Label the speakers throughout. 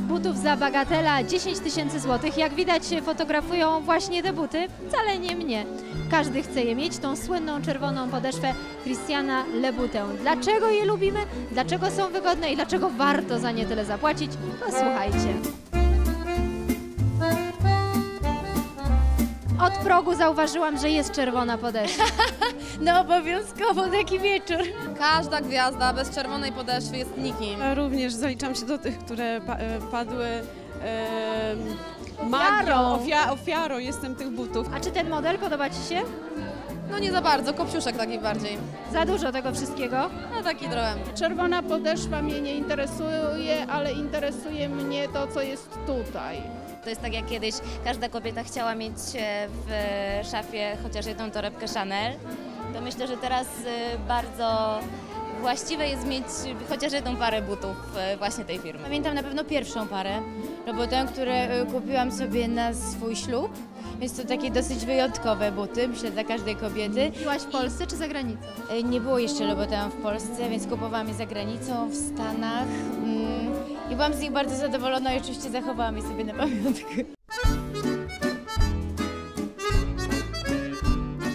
Speaker 1: Butów za bagatela 10 tysięcy złotych. Jak widać fotografują właśnie te buty, wcale nie mnie. Każdy chce je mieć, tą słynną czerwoną podeszwę Christiana Lebutę. Dlaczego je lubimy, dlaczego są wygodne i dlaczego warto za nie tyle zapłacić? Posłuchajcie. Progu zauważyłam, że jest czerwona podeszwa.
Speaker 2: No obowiązkowo taki wieczór.
Speaker 3: Każda gwiazda bez czerwonej podeszwy jest nikim.
Speaker 4: Ja również zaliczam się do tych, które pa, e, padły e, magią, ofia, ofiarą jestem tych butów.
Speaker 1: A czy ten model podoba Ci się?
Speaker 3: No nie za bardzo, kopciuszek taki bardziej.
Speaker 1: Za dużo tego wszystkiego?
Speaker 3: No taki trochę.
Speaker 5: Czerwona podeszwa mnie nie interesuje, ale interesuje mnie to, co jest tutaj.
Speaker 2: To jest tak jak kiedyś każda kobieta chciała mieć e, w szafie chociaż jedną torebkę Chanel. To myślę, że teraz e, bardzo właściwe jest mieć chociaż jedną parę butów e, właśnie tej firmy.
Speaker 6: Pamiętam na pewno pierwszą parę robotę, które e, kupiłam sobie na swój ślub. Więc to takie dosyć wyjątkowe buty, myślę, dla każdej kobiety.
Speaker 1: Byłaś w Polsce czy za granicą?
Speaker 6: Nie było jeszcze Lobotan w Polsce, więc kupowałam je za granicą, w Stanach. I byłam z nich bardzo zadowolona i oczywiście zachowałam je sobie na pamiątkę.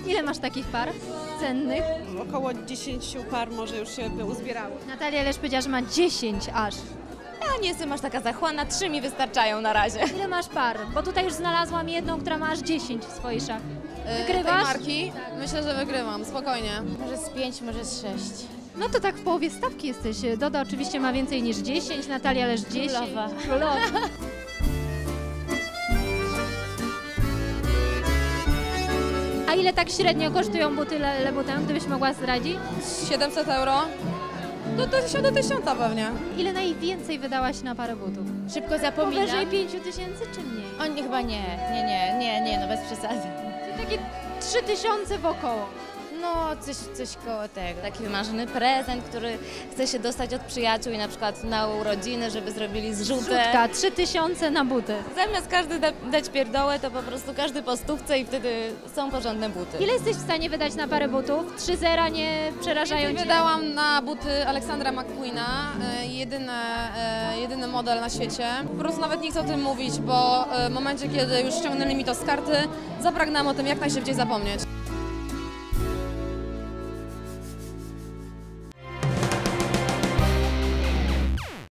Speaker 1: Ile masz takich par cennych?
Speaker 4: Około 10 par może już się by uzbierało.
Speaker 1: Natalia Lesz powiedziała, że ma 10 aż.
Speaker 2: Ja nie jestem aż taka zachłanna, trzy mi wystarczają na razie.
Speaker 1: Ile masz par? Bo tutaj już znalazłam jedną, która ma aż 10 w swojej szafie.
Speaker 3: Yy,
Speaker 1: Wygrywasz?
Speaker 3: Tej marki? Myślę, że wygrywam, spokojnie.
Speaker 6: Może z pięć, może z sześć.
Speaker 1: No to tak w połowie stawki jesteś. Doda oczywiście ma więcej niż 10, Natalia Lesz 10.
Speaker 6: Królowa.
Speaker 1: Królowa. A ile tak średnio kosztują buty Le- Lebutin, gdybyś mogła zdradzić?
Speaker 3: 700 euro? No to się do 1000 pewnie.
Speaker 1: Ile najwięcej wydałaś na parę butów?
Speaker 6: Szybko zapominam.
Speaker 1: Powyżej 5 tysięcy czy mniej?
Speaker 6: O nie, chyba nie, nie, nie, nie, nie, no bez przesady.
Speaker 1: Czyli takie 3 tysiące wokoło.
Speaker 6: No, coś, coś koło tego.
Speaker 2: Taki wymarzony prezent, który chce się dostać od przyjaciół i na przykład na urodziny, żeby zrobili zrzutę.
Speaker 1: Rzutka, 3 tysiące na buty.
Speaker 2: Zamiast każdy da, dać pierdołę, to po prostu każdy po stówce i wtedy są porządne buty.
Speaker 1: Ile jesteś w stanie wydać na parę butów? Trzy zera nie przerażają cię?
Speaker 3: wydałam na buty Aleksandra McQueena, e, jedyne, e, jedyny model na świecie. Po prostu nawet nie chcę o tym mówić, bo e, w momencie, kiedy już ściągnęli mi to z karty, zapragnęłam o tym jak najszybciej zapomnieć.